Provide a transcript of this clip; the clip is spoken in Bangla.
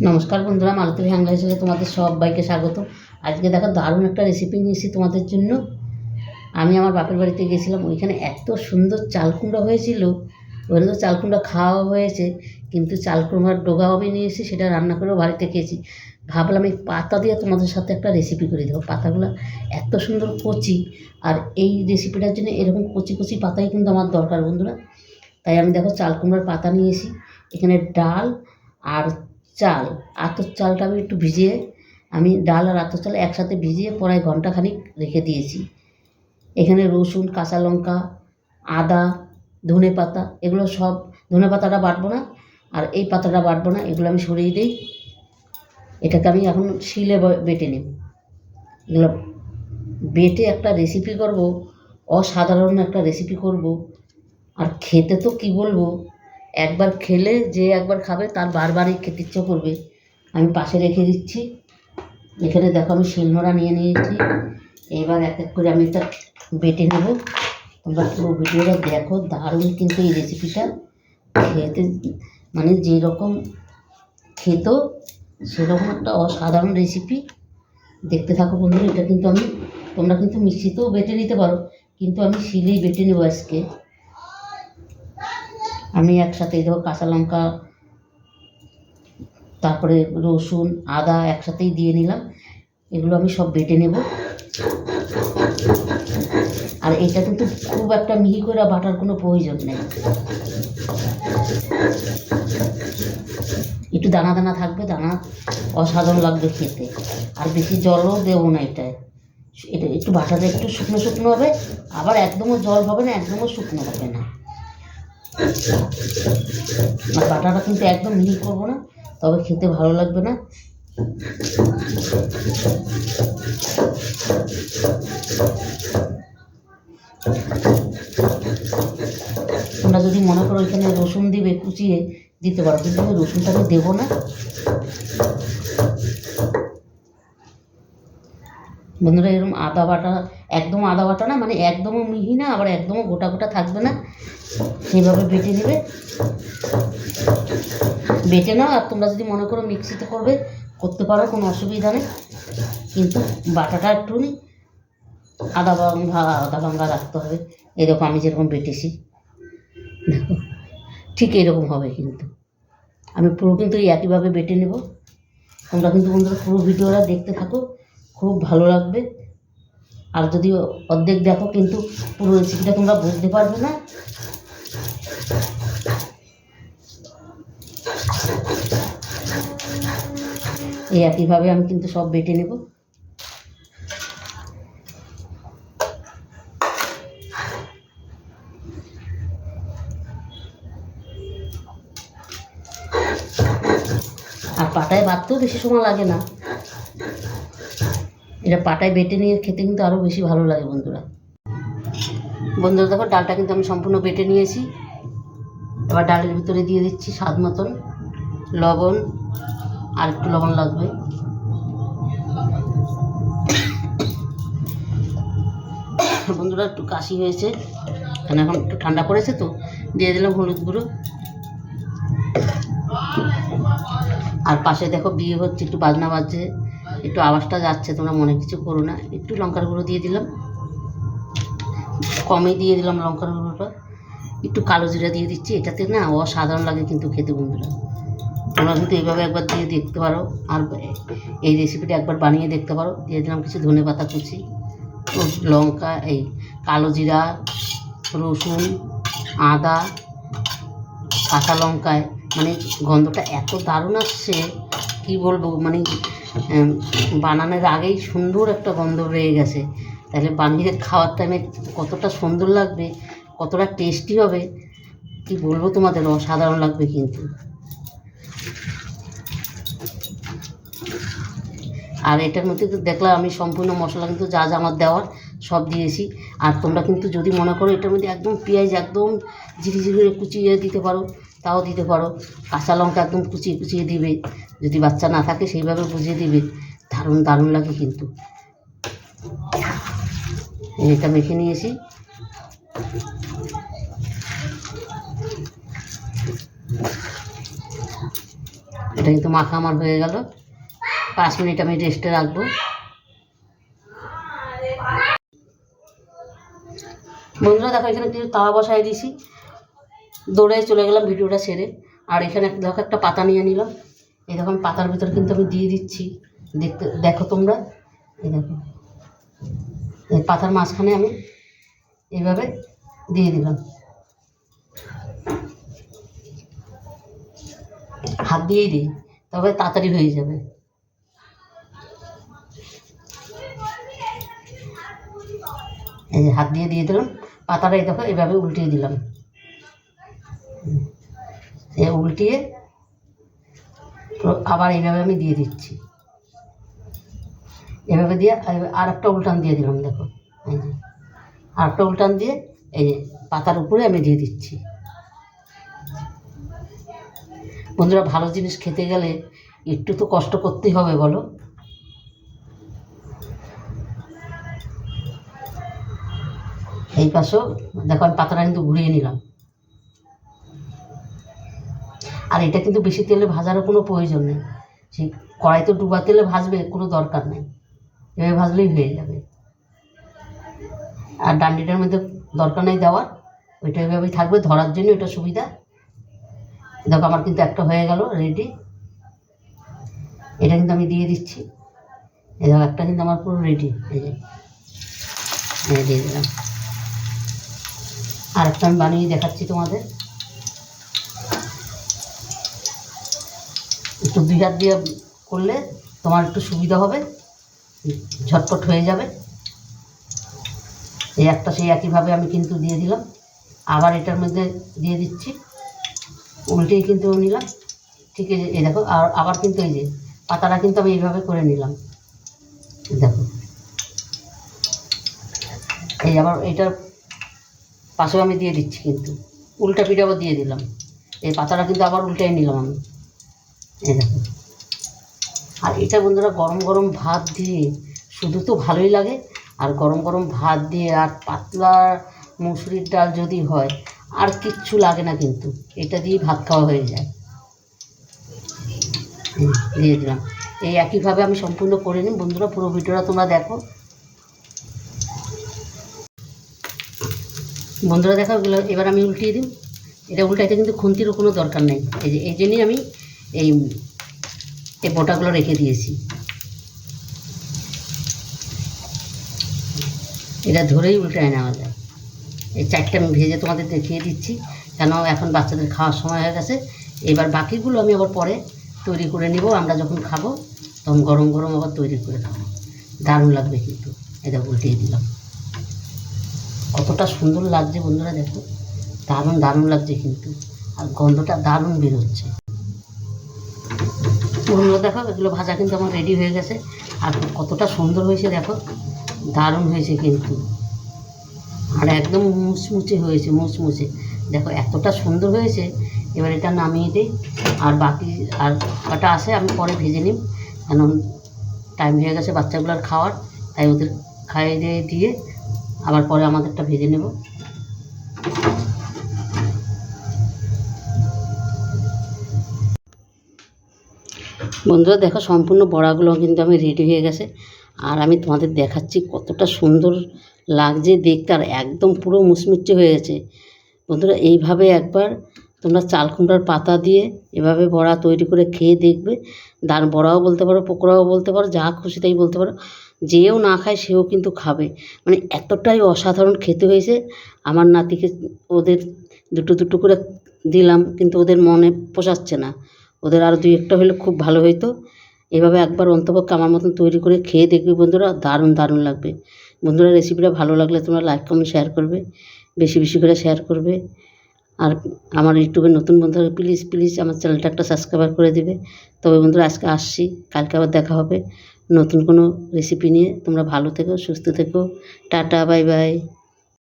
নমস্কার বন্ধুরা, মালতী হ্যাংলা হিসেবে তোমাদের সবাইকে স্বাগত। আজকে দেখো দারুণ একটা রেসিপি নিয়েছি তোমাদের জন্য। আমি আমার বাপের বাড়িতে গেছিলাম ওইখানে এত সুন্দর চালকুমড়া হয়েছিল। ওখানে তো চালকুমড়া খাওয়া হয়েছে, কিন্তু চালকুমড়ার ডোগাও আমি নিয়েছি সেটা রান্না করেও বাড়িতে খেয়েছি ভাবলাম এই পাতা দিয়ে তোমাদের সাথে একটা রেসিপি করে দেবো। পাতাগুলো এত সুন্দর কচি, আর এই রেসিপিটার জন্য এরকম কচি কচি পাতাই কিন্তু আমার দরকার বন্ধুরা। তাই আমি দেখো চাল কুমড়োর পাতা নিয়েছি এখানে ডাল আর চাল, আতর চালটা আমি একটু ভিজিয়ে, আমি ডাল আর আতর চাল একসাথে ভিজিয়ে পরে ঘন্টাখানিক রেখে দিয়েছি। এখানে রসুন, কাঁচা লঙ্কা, আদা, ধনে পাতা, এগুলো সব, ধনে পাতাটা বাটবো না, আর এই পাতাটা বাটবো না, এগুলো আমি সরিয়ে দিই। এটাকে আমি এখন শিলে বেটে নেব। এগুলো বেটে একটা রেসিপি করব, অসাধারণ একটা রেসিপি করব। আর খেতে তো কি বলব? একবার খেলে যে একবার খাবে তার বারবারই খেতে ইচ্ছে করবে। আমি পাশে রেখে দিচ্ছি। এখানে দেখো আমি শিলনোড়া নিয়ে নিয়েছি। এবার এক এক করে আমি এটা বেটে নেব। তোমরা পুরো ভিডিওটা দেখো, দারুণ কিন্তু এই রেসিপিটা খেতে মানে যেরকম খেত, সেরকম একটা অসাধারণ রেসিপি দেখতে থাকো বন্ধুরা, এটা কিন্তু আমি, তোমরা কিন্তু মিক্সিতেও বেটে নিতে পারো। কিন্তু আমি শিলেই বেটে নেব আজকে। আমি একসাথে দেখো কাঁচা লঙ্কা, তারপরে রসুন, আদা একসাথেই দিয়ে নিলাম। এগুলো আমি সব বেটে নেব। আর এটা কিন্তু খুব একটা মিহি করে বাটার কোনো প্রয়োজন নেই। একটু দানা দানা থাকবে, দানা অসাধারণ লাগবে খেতে। আর বেশি জলও দেবো না এটায়। এটা একটু বাটাটা একটু শুকনো শুকনো হবে, আবার একদমও জল হবে না, একদমও শুকনো হবে না। আর বাটাটা কিন্তু একদম মিহি করব না, তবে খেতে ভালো লাগবে না। তোমরা যদি মনে করো এখানে রসুন দিবে কুচিয়ে দিতে পারো, কিন্তু আমি রসুনটা আমি দেবো না। বন্ধুরা, এরকম আদা বাটা, একদম আদা বাটা না মানে একদমও মিহি না, আবার একদমও গোটা গোটা থাকবে না। সেইভাবে বেটে নেবে। বেটে নাও, আর তোমরা যদি মনে করো মিক্সিতে করবে, করতে পারো, কোনো অসুবিধা নেই। কিন্তু বাটাটা একটুখানি আদা ভাঙা আদা ভাঙা রাখতে হবে। এরকম আমি যেরকম বেটেছি। দেখো, ঠিক এরকম হবে কিন্তু। আমি পুরো কিন্তু এই একইভাবে বেটে নেব। তোমরা কিন্তু বন্ধুরা পুরো ভিডিওটা দেখতে থাকো। খুব ভালো লাগবে। আর যদি অর্ধেক দেখো, কিন্তু পুরো রেসিপিটা তোমরা বুঝতে পারবে না। এই একইভাবে আমি কিন্তু সব বেটে নেব। আর পাটায় বাটতেও বেশি সময় লাগে না। এটা পাটায় বেটে নিয়ে খেতে কিন্তু আরও বেশি ভালো লাগে বন্ধুরা। বন্ধুরা দেখো, ডালটা কিন্তু আমি সম্পূর্ণ বেটে নিয়েছি। এবার ডালের ভিতরে দিয়ে দিচ্ছি স্বাদ মতন লবণ আর একটু লবণ লাগবে। বন্ধুরা একটু কাশি হয়েছে কারণ এখন একটু ঠান্ডা পড়েছে তো, দিয়ে দিলাম হলুদ গুঁড়ো। আর পাশে দেখো বিয়ে হচ্ছে, একটু বাজনা বাজছে। একটু আওয়াজটা যাচ্ছে, তোমরা মনে কিছু করো না। একটু লঙ্কার গুঁড়ো দিয়ে দিলাম। কমই দিয়ে দিলাম লঙ্কার গুঁড়োটা। একটু কালো জিরা দিয়ে দিচ্ছি, এটাতে না অসাধারণ লাগে কিন্তু খেতে বন্ধুরা। তোমরা কিন্তু এইভাবে একবার দিয়ে দেখতে পারো। আর এই রেসিপিটা একবার বানিয়ে দেখতে পারো। দিয়ে দিলাম কিছু ধনে পাতা কুচি, লঙ্কা, এই কালো জিরা, রসুন, আদা, কাঁচা লঙ্কায়। মানে গন্ধটা এত দারুণ আসছে, কী বলব? মানে বানানোর আগেই সুন্দর একটা গন্ধ রয়ে গেছে। তাহলে বানিয়ে খাওয়ার টাইমে কতটা সুন্দর লাগবে, কতটা টেস্টি হবে, কি বলব তোমাদের? অসাধারণ লাগবে কিন্তু। আর এটার মধ্যে তো দেখলাম আমি সম্পূর্ণ মশলা কিন্তু যা যা আমার দেওয়ার সব দিয়েছি। আর তোমরা কিন্তু যদি মনে করো এটার মধ্যে একদম পেঁয়াজ একদম ঝিরি ঝিরি করে কুচিয়ে দিতে পারো তাও দিতে পারো। কাঁচা লঙ্কা একদম কুচিয়ে কুচিয়ে দিবে। যদি বাচ্চা না থাকে সেইভাবে বুঝিয়ে দিবে। দারুণ দারুণ লাগে কিন্তু। এটা মেখে নিয়েছি। এটা কিন্তু মাখা আমার হয়ে গেল। পাঁচ মিনিট আমি রেস্টে রাখব। বন্ধুরা দেখো এখানে কিছু তাওয়া বসাই দিয়েছি। দৌড়ে চলে গেলাম, ভিডিওটা সেরে আর এখানে দেখো একটা পাতা নিয়ে নিলাম। এই দেখো পাতার ভিতর কিন্তু আমি দিয়ে দিচ্ছি। দেখতে, দেখো তোমরা। এই দেখো। পাতার মাঝখানে আমি এইভাবে দিয়ে দিলাম। হাত দিয়েই দিই, তবে তাড়াতাড়ি হয়ে যাবে। এই হাত দিয়ে দিয়ে দিলাম। পাতাটা এই দেখো, এভাবে উল্টিয়ে দিলাম। এ উল্টিয়ে আবার এইভাবে আমি দিয়ে দিচ্ছি। এভাবে দিয়ে আর একটা উল্টান দিয়ে দিলাম, দেখো। এই যে। আর একটা উল্টান দিয়ে এই যে পাতার উপরে আমি দিয়ে দিচ্ছি। বন্ধুরা, ভালো জিনিস খেতে গেলে একটু তো কষ্ট করতেই হবে, বলো। এই পাশেও, দেখো আমি পাতাটা কিন্তু ঘুরিয়ে নিলাম। আর এটা কিন্তু বেশি তেলে ভাজারও কোনো প্রয়োজন নেই। সেই কড়াই তো ডুবা তেলে ভাজবে, কোনো দরকার নেই। এভাবে ভাজলেই হয়ে যাবে। আর ডান্ডিটার মধ্যে দরকার নেই দেওয়ার, ওইটা এভাবেই থাকবে, ধরার জন্য ওটা সুবিধা। দেখো আমার কিন্তু একটা হয়ে গেল রেডি এটা কিন্তু আমি দিয়ে দিচ্ছি। এই দেখো, একটা কিন্তু আমার পুরো রেডি এই যে দিয়ে দিলাম। আর একটা আমি বানিয়ে দেখাচ্ছি তোমাদের। একটু হাত দিয়ে করলে তোমার একটু সুবিধা হবে। ঝটপট হয়ে যাবে। এই একটা সেই একইভাবে আমি কিন্তু দিয়ে দিলাম। আবার এটার মধ্যে দিয়ে দিচ্ছি। উল্টেই কিন্তু নিলাম। ঠিক আছে এই দেখো, আর আবার কিন্তু এই যে, পাতাটা কিন্তু আমি এইভাবে করে নিলাম। দেখো। এই আবার এটার পাশেও আমি দিয়ে দিচ্ছি কিন্তু। উল্টা পিঠে আবার দিয়ে দিলাম। এই পাতাটা কিন্তু আবার উল্টাই নিলাম আমি। আর এটা বন্ধুরা গরম গরম ভাত দিয়ে, শুধু তো ভালোই লাগে। আর গরম গরম ভাত দিয়ে আর পাতলা মুসুরির ডাল যদি হয়, আর কিচ্ছু লাগে না কিন্তু। এটা দিয়ে ভাত খাওয়া হয়ে যায়। দিয়ে দিলাম। এই একইভাবে আমি সম্পূর্ণ করে নিই। বন্ধুরা পুরো ভিডিওটা তোমরা দেখো। বন্ধুরা দেখো এবার আমি উল্টিয়ে দিই। এটা উল্টাইতে কিন্তু খুন্তিরও কোনো দরকার নেই। এই যে, এই জন্যই আমি এই এই বোটাগুলো রেখে দিয়েছি। এটা ধরেই উল্টায় নেওয়া যায়। এই চারটে আমি ভেজে তোমাদের দেখিয়ে দিচ্ছি, কেন এখন বাচ্চাদের খাওয়ার সময় হয়ে গেছে। এবার বাকিগুলো আমি আবার পরে তৈরি করে নিব, আমরা যখন খাব তখন গরম গরম আবার তৈরি করে খাব। দারুণ লাগবে কিন্তু এটা উল্টিয়ে দিলাম। কতটা সুন্দর লাগছে বন্ধুরা দেখো, দারুণ দারুণ লাগছে কিন্তু, আর গন্ধটা দারুণ বেরোচ্ছে। বন্ধুরা দেখো, এগুলো ভাজা কিন্তু আমার রেডি হয়ে গেছে। আর কতটা সুন্দর হয়েছে দেখো, দারুণ হয়েছে কিন্তু। আর একদম মুচমুচে হয়েছে, মুচমুচে। দেখো, এতটা সুন্দর হয়েছে, এবার এটা নামিয়ে দিই। আর বাকি আর কটা আছে, আমি পরে ভেজে নিই কেন টাইম হয়ে গেছে বাচ্চাগুলোর খাওয়ার, তাই ওদের খাইয়ে দিয়ে দিয়ে আবার পরে আমাদেরটা ভেজে নেব। বন্ধুরা, দেখো সম্পূর্ণ বড়াগুলো কিন্তু আমি রেডি হয়ে গেছে। আর আমি তোমাদের দেখাচ্ছি কতটা সুন্দর লাগছে দেখতে, আর একদম পুরো মুচমুচে হয়ে গেছে। বন্ধুরা, এইভাবে একবার তোমরা চাল কুমড়ার পাতা দিয়ে এভাবে বড়া তৈরি করে খেয়ে দেখবে। দার বড়াও বলতে পারো, পকোড়াও বলতে পারো, যা খুশি তাই বলতে পারো। যেও না খায়, সেও কিন্তু খাবে। মানে এতটাই অসাধারণ খেতে হয়েছে। আমার নাতিকে ওদের দুটো দুটো করে দিলাম, কিন্তু ওদের মনে পোষাচ্ছে না। ওদের আরও দুই একটা হলে খুব ভালো হতো এভাবে একবার অন্তপক্ষে আমার মতন তৈরি করে খেয়ে দেখবে বন্ধুরা, দারুণ দারুণ লাগবে। বন্ধুরা রেসিপিটা ভালো লাগলে তোমরা লাইক কমেন্ট শেয়ার করবে। বেশি বেশি করে শেয়ার করবে। আর আমার ইউটিউবে নতুন বন্ধুরা প্লিজ প্লিজ আমার চ্যানেলটা একটা সাবস্ক্রাইবার করে দিবে। তবে বন্ধুরা, আজকে আসছি, কালকে আবার দেখা হবে। নতুন কোনো রেসিপি নিয়ে। তোমরা ভালো থেকো, সুস্থ থেকো। Tata bye bye